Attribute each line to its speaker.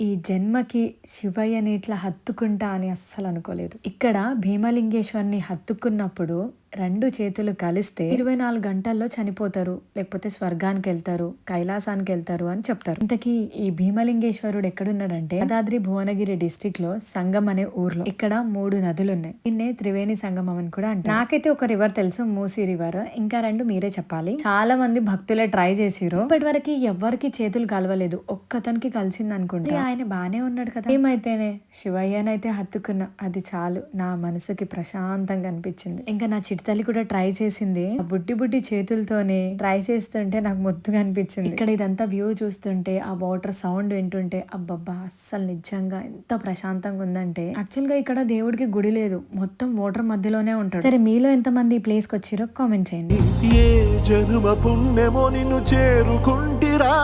Speaker 1: ఈ జన్మకి శివయ్యని ఇట్లా హత్తుకుంటా అని అస్సలు అనుకోలేదు. ఇక్కడ భీమలింగేశ్వరిని హత్తుకున్నప్పుడు రెండు చేతులు కలిస్తే ఇరవై నాలుగు గంటల్లో చనిపోతారు లేకపోతే స్వర్గానికి వెళ్తారు కైలాసానికి వెళ్తారు అని చెప్తారు. ఇంతకీ ఈ భీమలింగేశ్వరుడు ఎక్కడున్నాడంటే యాదాద్రి భువనగిరి డిస్టిక్లో సంగం అనే ఊర్లో. ఇక్కడ మూడు నదులు ఉన్నాయి దీన్నే త్రివేణి సంగమం అని కూడా అంటారు. నాకైతే ఒక రివర్ తెలుసు మూసీ రివర్. ఇంకా రెండు మీరే చెప్పాలి. చాలా మంది భక్తులే ట్రై చేసిరు ఇప్పటి వరకు ఎవరికి చేతులు కలవలేదు. ఒక్కతనికి కలిసింది అనుకుంటే ఆయన బానే ఉన్నాడు కదా. ఏమైతేనే శివయ్యనైతే హత్తుకున్నా అది చాలు. నా మనసుకి ప్రశాంతంగా అనిపించింది. ఇంకా నా తల్లి కూడా ట్రై చేసింది. ఆ బుట్టి బుట్టి చేతులతోనే ట్రై చేస్తుంటే నాకు ముద్దుగా అనిపించింది. ఇక్కడ ఇదంతా వ్యూ చూస్తుంటే ఆ వాటర్ సౌండ్ వింటుంటే అబ్బబ్బా అస్సలు నిజంగా ఎంత ప్రశాంతంగా ఉందంటే. యాక్చువల్గా ఇక్కడ దేవుడికి గుడి లేదు. మొత్తం వాటర్ మధ్యలోనే ఉంటాడు. సరే మీలో ఎంతమంది ఈ ప్లేస్కి వచ్చిరో కామెంట్ చేయండి.
Speaker 2: ఏ జనుమ పుణ్యమో నిన్ను చేరుకుంటిరా.